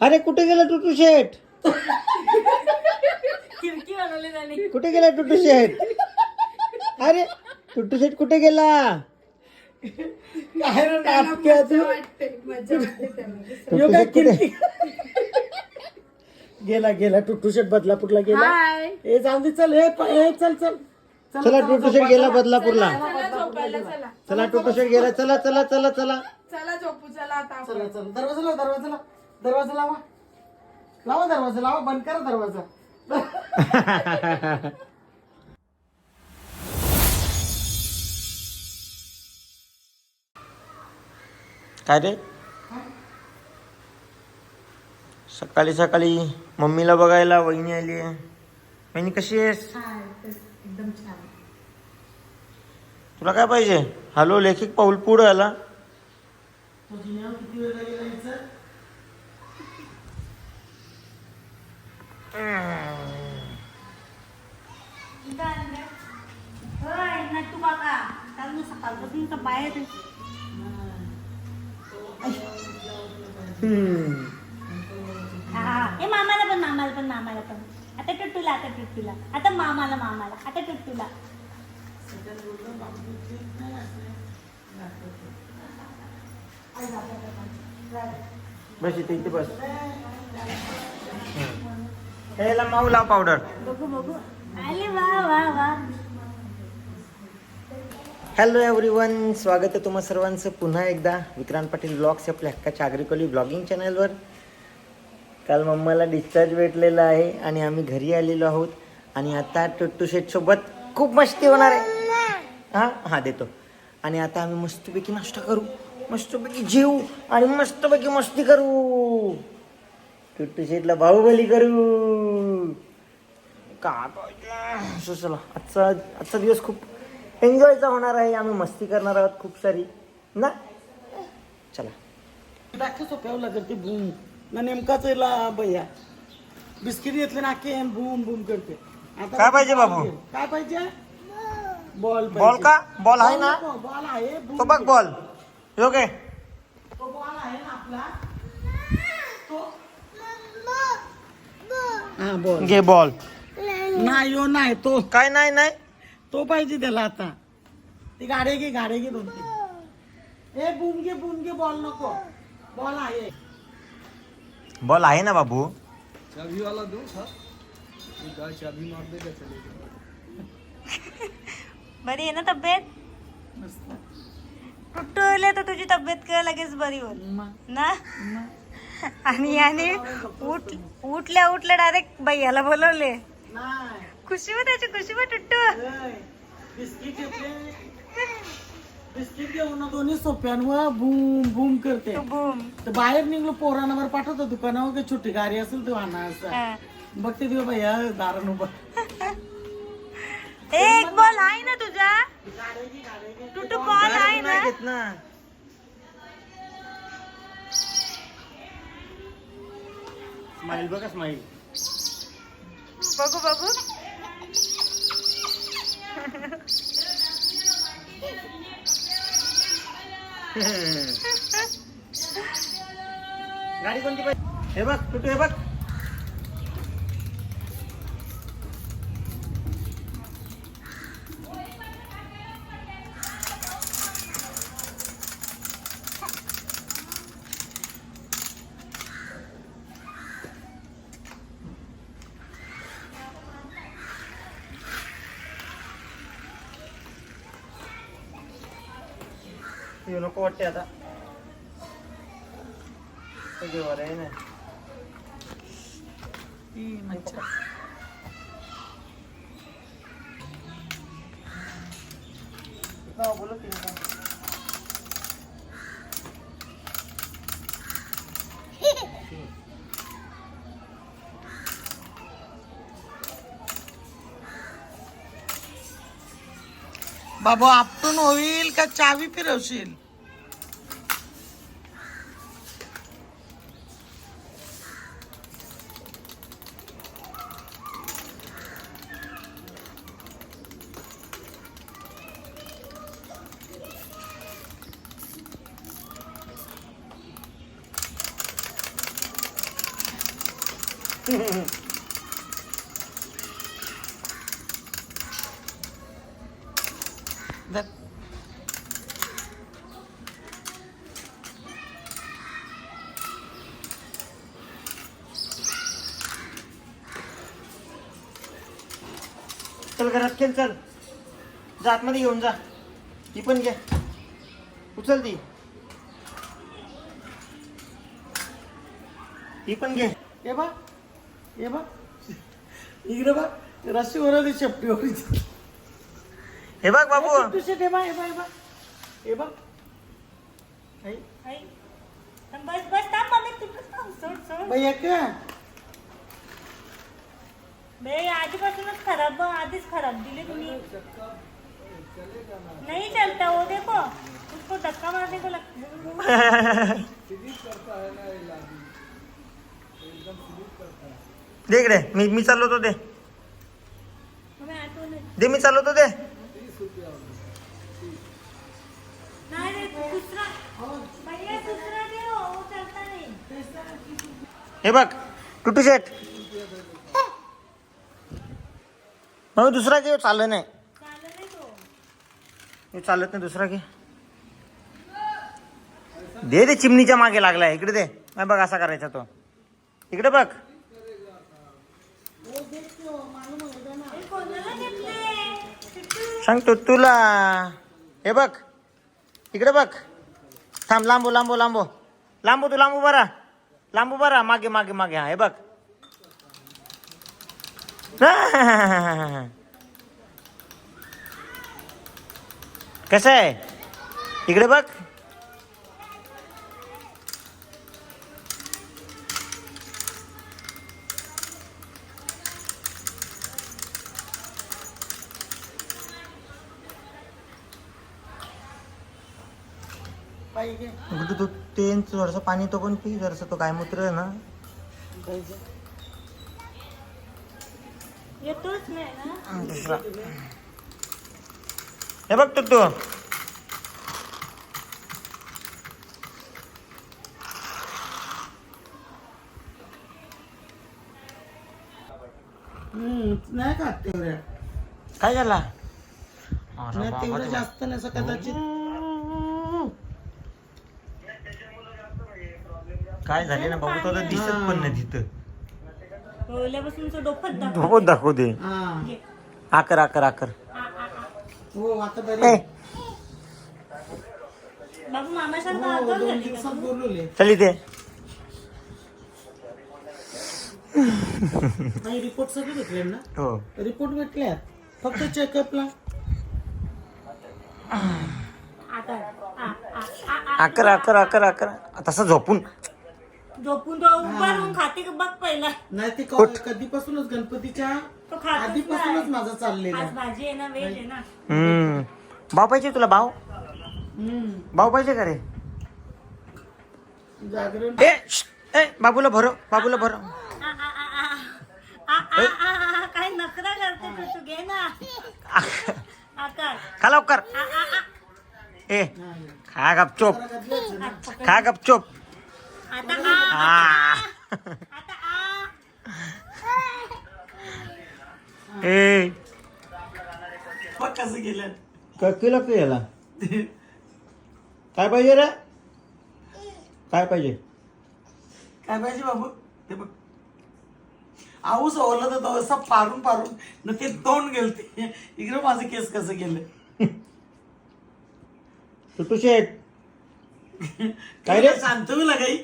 अरे कुठे गेला टुटू शेठ? खिडकी बनवली त्याने. कुठे गेला टुटू शेठ? अरे टुटू शेठ कुठे गेला? काय रे नाटकं तू? टुटू यो काय शेठ किरकिर? गेला गेला टुटू शेट बदलापूरला गेला. हाय. ए जाऊ दे चल हे प- हे चल चल. चला टुटू शेठ गेला बदलापूरला. चला झोपायला चला. चला टुटू शेठ गेला चला चला चला चला. चला झोपू चला आता. आपण. चला चला दरवाजा लावा दरवाजा लावा दरवाजा लावा. लावा दरवाजा लावा बंद करा दरवाजा. काय रे? सकाळी सकाळी मम्मीला बघायला वहिनी आली आहे. वहिनी कशी आहेस? एकदम छान. तुला काय पाहिजे? हॅलो लेखिक पाऊल पुढं आला. किती वेळ लागेल यायचं? नट्टू काका काल मी सकाळपासून तर बाहेर आहे. हा, हा. ए मामाला पण मामाला पण मामाला पण आता टुट्टूला आता टुट्टूला आता मामाला मामाला आता टुट्टूला बस इथे इथे बस याला माऊ लाव पावडर. बघू बघू आले वा वा वा. हॅलो एव्हरीवन स्वागत आहे तुम्हा सर्वांचं पुन्हा एकदा. विक्रांत पाटील ब्लॉग्स आपल्या हक्काच्या आग्रिकोली ब्लॉगिंग चॅनलवर काल मम्माला डिस्चार्ज भेटलेला आहे आणि आम्ही घरी आलेलो आहोत. आणि आता टुट्टू शेटसोबत खूप मस्ती होणार आहे. हां? हां देतो. आणि आता आम्ही मस्तपैकी नाश्ता करू. मस्तपैकी जेवू आणि मस्तपैकी मस्ती करू. टुट्टू शेटला बाहुबली करू. का पाहिजे असं चला आजचा आजचा दिवस खूप एन्जॉयचा होणार आहे. आम्ही मस्ती करणार आहोत खूप सारी. ना? चला. टाकतो सोप्यावं लागेल ते बूम. ना नेमकाच ला भैया. बिस्किट घेतले ना की बूम बूम करते. आता काय पाहिजे बाबू? काय पाहिजे? बॉल बॉल का? बॉल आहे ना? बॉल आहे तो बघ बॉल. यो काय तो बॉल आहे ना आपला. तो हा बॉल. घे बॉल. नाही यो नाही तो काय नाही नाही तो पाहिजे त्याला आता ती गाडी घे गाडी घे दोन तीन ए बूम घे बूम घे बॉल नको बॉल आहे बॉल आहे ना बाबू बरी आहे ना तब्येत आले तर तुझी तब्येत काय लगेच बरी होईल ना. आणि याने उठ उठल्या उठल्या डायरेक्ट भैयाला बोलवले खुशी हो त्याची खुशी हो टुट्टू बिस्किट घेऊन दोन्ही सोप्यांवर बूम बूम करते. तू बूम. तर बाहेर निघलो पोरांवर पाठवतो दुकानावर काही छोटी गाडी असेल तर आणा असं. हा. बघते दिवस भैया दारण उभं. एक बॉल आहे ना तुझा? टुट्टू बॉल आहे ना? घेत ना. स्माईल बघा स्माईल. बघू बघू. गाडी कोणती पाहिजे? हे बघ कुठे हे बघ. हे नको वाटते आता ते घेवर आहे ना बाबा आपटून होईल का? चावी फिरवशील. चल घरात खेळ चल. जा आतमध्ये घेऊन जा. ती पण घे. उचल ती. ती पण घे. हे बघ हे बघ इकडे बघ रस्सी ओरवली शेपटी ओरली हे बघ बाबू. हे बघ हे बघ हे बघ हे बघ आई, आई. थांब, बस बस थांब मम्मी तिथंच थांब. सोड सोड. एक का? बे आधीपासूनच खराब आधीच खराब. दिले तुम्ही. नहीं चलता वो देखो. उसको धक्का मारने को लगता दे इकडे मी मी आठवण आहे. दे मी दे. रे भैया दुसरा. दे हो वो चलता नहीं. हे बघ टुटू शेट. मग दुसरा घे चालत नाही. चालत नाही तो. हे चालत नाही दुसरा घे. दे दे चिमणीच्या मागे लागलाय. इकडे दे. नाही बघ असा करायचा तो. इकडे बघ. सांगतो तुला. हे बघ. इकडे बघ. थांब लांबू लांबू लांबू. लांबू तू लांबू बरा. लांबू बरा. मागे मागे मागे. हा हे बघ. कसं आहे? इकडे बघ. तू तेन थोडंसं पाणी तो पण पी जरासं तो काय मूत्र आहे ना बाई घे. येतोच नाही ना दुसरा हे बघ तू तू. हम्म, नाही खात तेवढ्या. काय झाला? अरे नाही बाबा, तेवढं ते- जास्त नाही असं कदाचित. काय झाले ना बाबू तो तर दिसत पण नाही तिथं. डोकं दाखव. धोपत दाखवू दे. हा. आकर आकर आकर. हो आता ए. बरी बाबू मामासारखं हो आगाऊ दोन झाले दिवसात बोलवले. चल इथे नाही रिपोर्ट सगळे भेटले ना? हो. रिपोर्ट भेटल्या फक्त चेकअपला आता आ, आ, आ, आ. आकर आकर आकर आकर. तसं झोपून. झोपून तो उभा राहून खाते का बघ पहिला. नाही ते क- कधीपासूनच गणपतीच्या तो खातच आधीपासूनच नाही. माझं चाललेलं. आज आहे. भाजी आहे ना व्हेज आहे ना. हम्म. भाऊ पाहिजे तुला भाऊ? हम्म. भाऊ पाहिजे का रे? जागरण. ए बाबूला भरो बाबूला भरो. आ, आ, आ, आ. आ, आ, आ, आ, काय नखरा करते तू तू घे ना. खा लवकर. ए खा गपचूप. खा गपचूप. आता आ. आता आ. ए. बघ कसं गेलं केलं की याला? काय पाहिजे रे? काय पाहिजे? काय पाहिजे बाबू? ते बघ. आऊस ओरलं तर तो असं पारून पारून न ते तोंड गेलते. इकडे माझं केस कसं गेलं? टुटू शेट. काय रे? शांत होईल काही.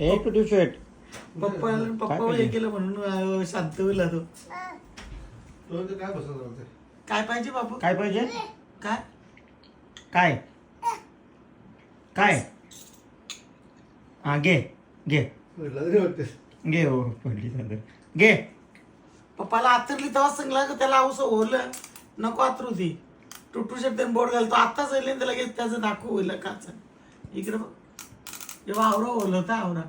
ए? टुटू शेट पप्पा पप्पा? हे केलं म्हणून शांत होईल तो काय बसत होते काय पाहिजे बाबू काय पाहिजे? काय? काय? काय? हा घे घे. घे हो पडली चादर घे. पप्पाला आतरली तेव्हा सांगला का त्याला आऊस ओरलं नको आतरू ती. टुटू शकते बोर्ड घालतो. आत्ताच येईल त्याला लगेच त्याचं दाखवू होईल काच. इकडे बघ. जेव्हा आवरा ओरलं होता आवरा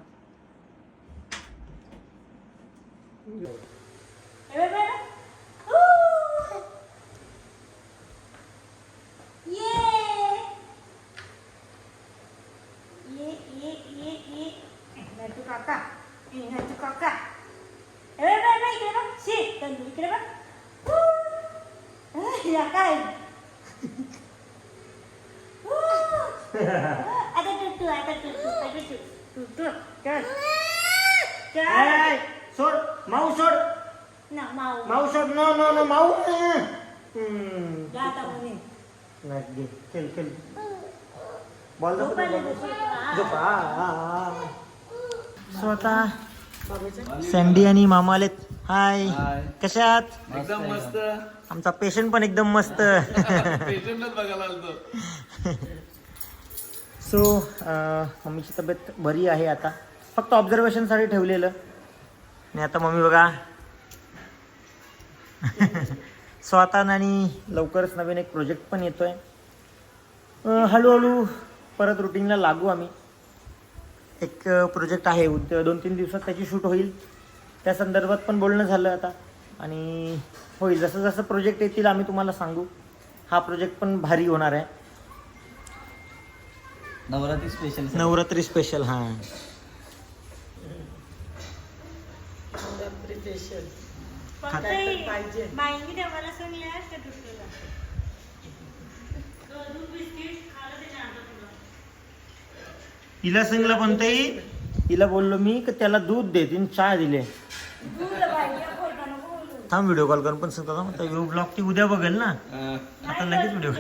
ए, बे, बे. तू आता चल चल ए, सोड माऊ सोड ना माऊ माऊ सोड नो नो नो माऊ हम्म. जा आता मुली नाही, घे. खेळ खेळ बॉल झोपायला आ, सँडी आणि मामा आलेत हाय कशात एकदम मस्त आमचा पेशंट पण एकदम मस्त पेशंटच बघायला आलतो सो uh, मम्मीची तब्येत बरी आहे आता. फक्त ऑब्झर्वेशनसाठी ठेवलेलं. आणि आता मम्मी बघा. स्वतः आणि लवकरच नवीन एक प्रोजेक्ट पण येतोय. आहे हळूहळू परत रुटीनला लागू आम्ही. एक प्रोजेक्ट आहे. दोन तीन दिवसात त्याची शूट होईल. त्या संदर्भात पण बोलणं झालं आता. आणि होईल. जसं जसं प्रोजेक्ट येतील आम्ही तुम्हाला सांगू. हा प्रोजेक्ट पण भारी होणार आहे. नवरात्री स्पेशल नवरात्री स्पेशल हां. फक्त माहिती द्या मला सांगल्या का टुटूला दूध बिस्किट खायला त्याच्या आणतो तुला हिला सांगलं पण ते हिला बोललो मी की त्याला दूध दे तिने चहा दिले. दूध पाहिजे पोटानं बोलू. थांब व्हिडिओ कॉल करून पण सांगतो ना व्हिडिओ ब्लॉग ती उद्या बघेल ना. आता लगेच व्हिडिओ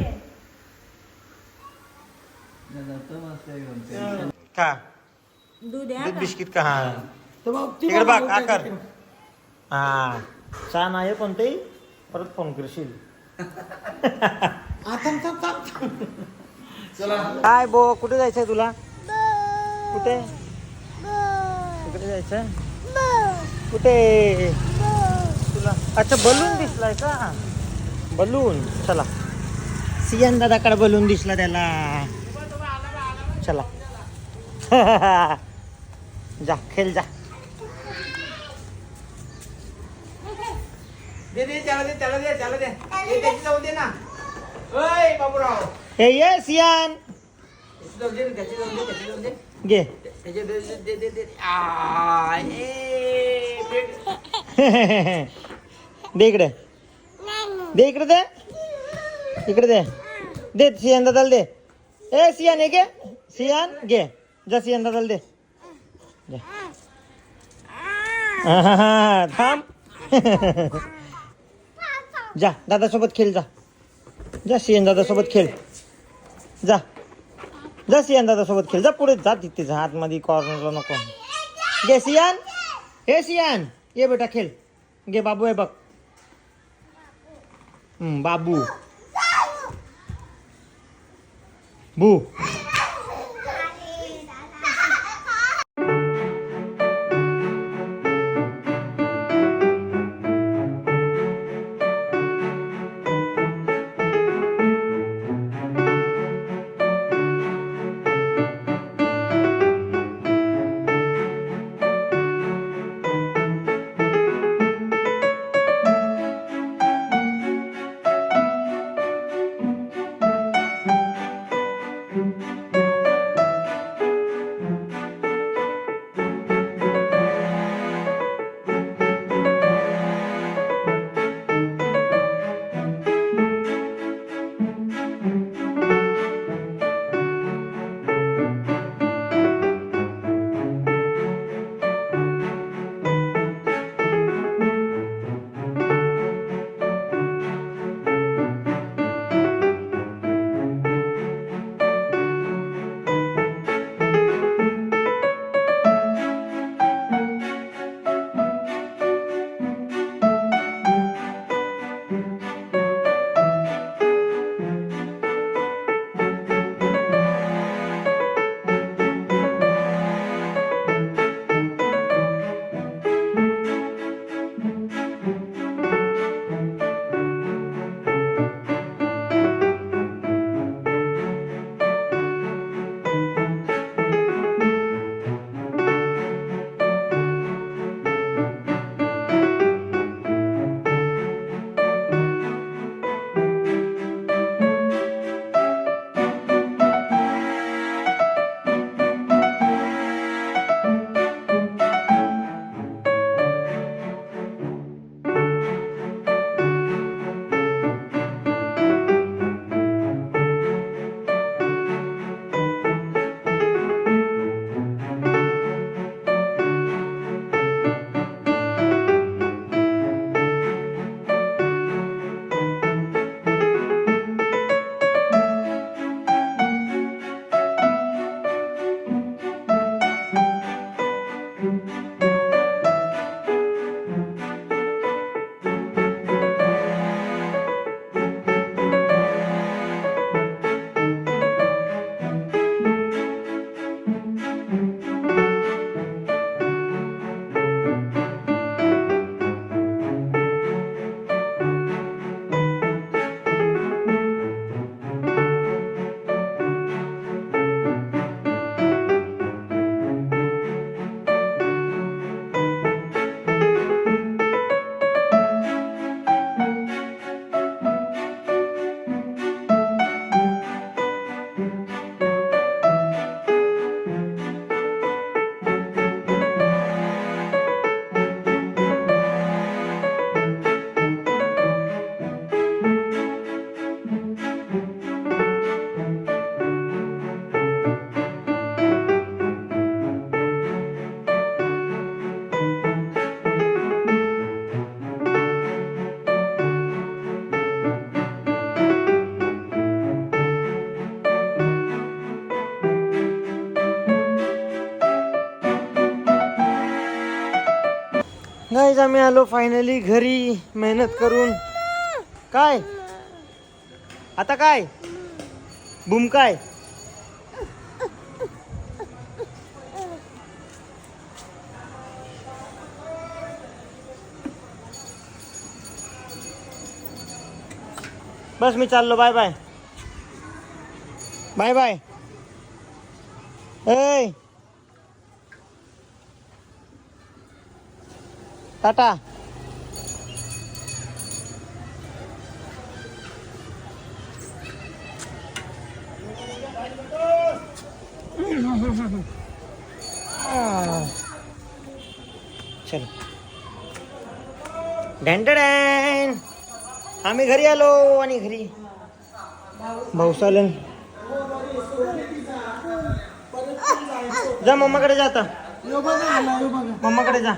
का? दूध आहे? बिस्किट का? हा. तिकडे बघ आकार. हा. चहा नाही पण ते परत फोन करशील. काय बो कुठे जायचंय तुला? कुठे? कुठे जायचंय? कुठे? तुला अच्छा बलून दिसलाय का? बलून. चला. सियन दादाकडे बलून दिसला त्याला. चला। जा खेळ जा। दे दे त्याला दे त्याला दे त्याला दे। ए, त्याची जाऊ दे ना। ओय बाबूराव। हे ये सियान त्याची जाऊ दे त्याची जाऊ दे त्याची जाऊ दे। घे। त्याची दे दे दे दे दे आ, ए, भेट. दे इकडे। दे इकडे दे। इकडे दे। दे सियान दादाला दे। ए सियान हे घे। सियान घे जा सियान दादाला दे जा. आहाहा, थांब जा दादासोबत खेळ जा जा सियान दादासोबत खेळ जा जा सियान दादासोबत खेळ जा पुढे जा तिथे जा आतमध्ये कॉर्नरला नको घे सियान हे सियान ये बेटा खेळ घे बाबू आहे बघ हम्म, बाबू बू गाईज आम्ही आलो फायनली घरी मेहनत करून. काय? आता काय? बुम काय? बस मी चाललो बाय बाय बाय बाय ए टाटा. चलो. डॅन आम्ही घरी आलो आणि घरी. भाऊ चालन जा मम्माकडे जा आता. मम्माकडे जा.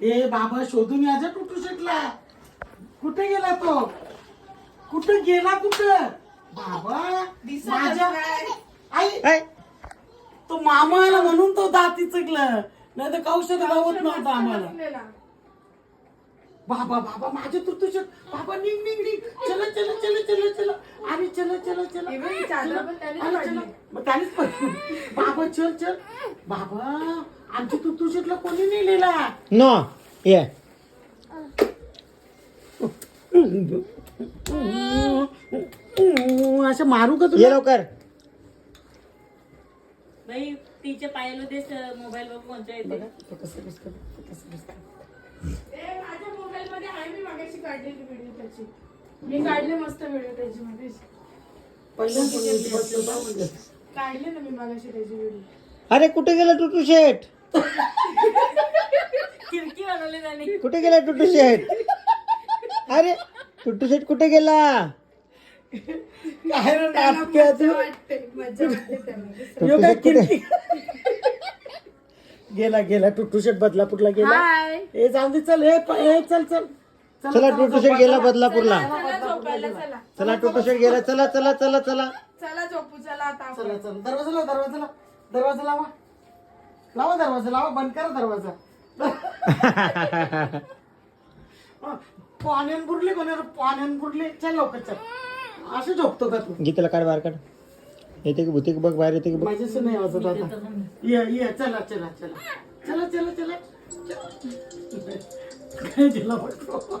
ए बाबा शोधून यायचं टुटू शेटला कुठे गेला तो? कुठे गेला कुठं? बाबा माझ्या आई! तो मामा आला म्हणून तो दाती चुकलं नाही तर कौशल गावत नव्हतं आम्हाला. बाबा बाबा माझे तुटू शेट बाबा निघ निघ निघ. चला चला चला चला चला. आणि चला चला चला. चला. आणि चला. मग त्यानेच पण बाबा चल चल. बाबा आमच्या तुटू शेटला कोणी नेलेला? नो ये. असं मारू का ये तुला लवकर. बाई तिच्या पायाला तेच मोबाईल बघ कोणत्या येते कसं कसं कसं कसं माझ्या मोबाईल मध्ये आहे मी मागाशी काढलेली व्हिडिओ त्याची. मी काढले मस्त व्हिडिओ त्याची काढले ना मी मागाशी त्याची व्हिडिओ अरे कुठे गेला टुटू शेट खिडकी बनवली त्याने. कुठे गेला टुटू शेट अरे टुटू शेट कुठे गेला? काय रे काय किरकिर? गेला गेला टुटू शेट बदलापूरला गेला. हाय. ए जाऊ दे चल ए प- ए चल चल. चला टुटू शेट गेला बदलापूरला. चला झोपायला चला. चला टुटू शेट गेला. चला चला चला चला. चला झोपू चला आता आपण. चला चल. दरवाजा लावा दरवाजा लावा दरवाजा लावा. लावा दरवाजा लावा बंद करा दरवाजा. पाण्यान बुरले कोणी? पाण्यान बुरले चल लवकर चल. असं झोपतो का तू? घे त्याला काढ बाहेर काढ. येते की भूते की बघ बाहेर येते की बघ. माझ्याशी नाही वाजत आता. ये ये चला चला चला. चला चला चला. काय दिला बघतो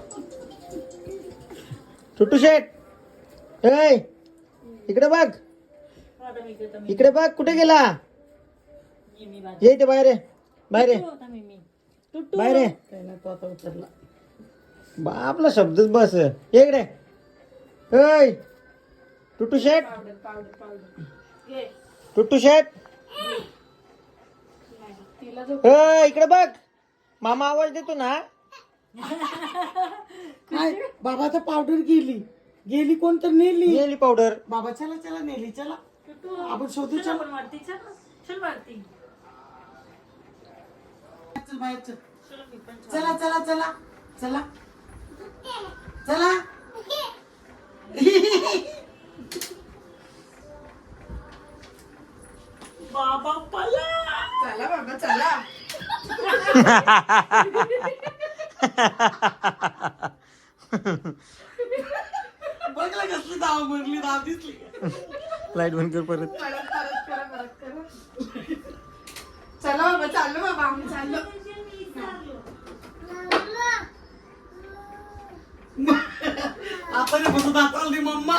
टुटू शेट ए इकडे बघ. इकडे बघ कुठे गेला? ये इथे बाहेर ये बाहेर ये. होता मी मी. टुट्टू बाहेर ये. शब्दच बस. ये इकडे. ऐ टुटू शेट टुटू शेट ऐ इकडे बघ. मामा आवाज देतो ना. काय बाबा आता पावडर गेली. गेली कोण तर नेली. गेली पावडर. बाबा चला चला नेली चला. आपण शोधू चल चल. चल चल. वरती चल बाहेर चल चल चला चला. चला. चला. बाबा पला. चला बाबा चला. बघला कसली धाव भरली धाव दिसली? लाइट बंद कर परत. परत परत करा परत करा. चला बाबा चाललो बाबा आम्ही चाललो. Katanya butuh Natal di mama.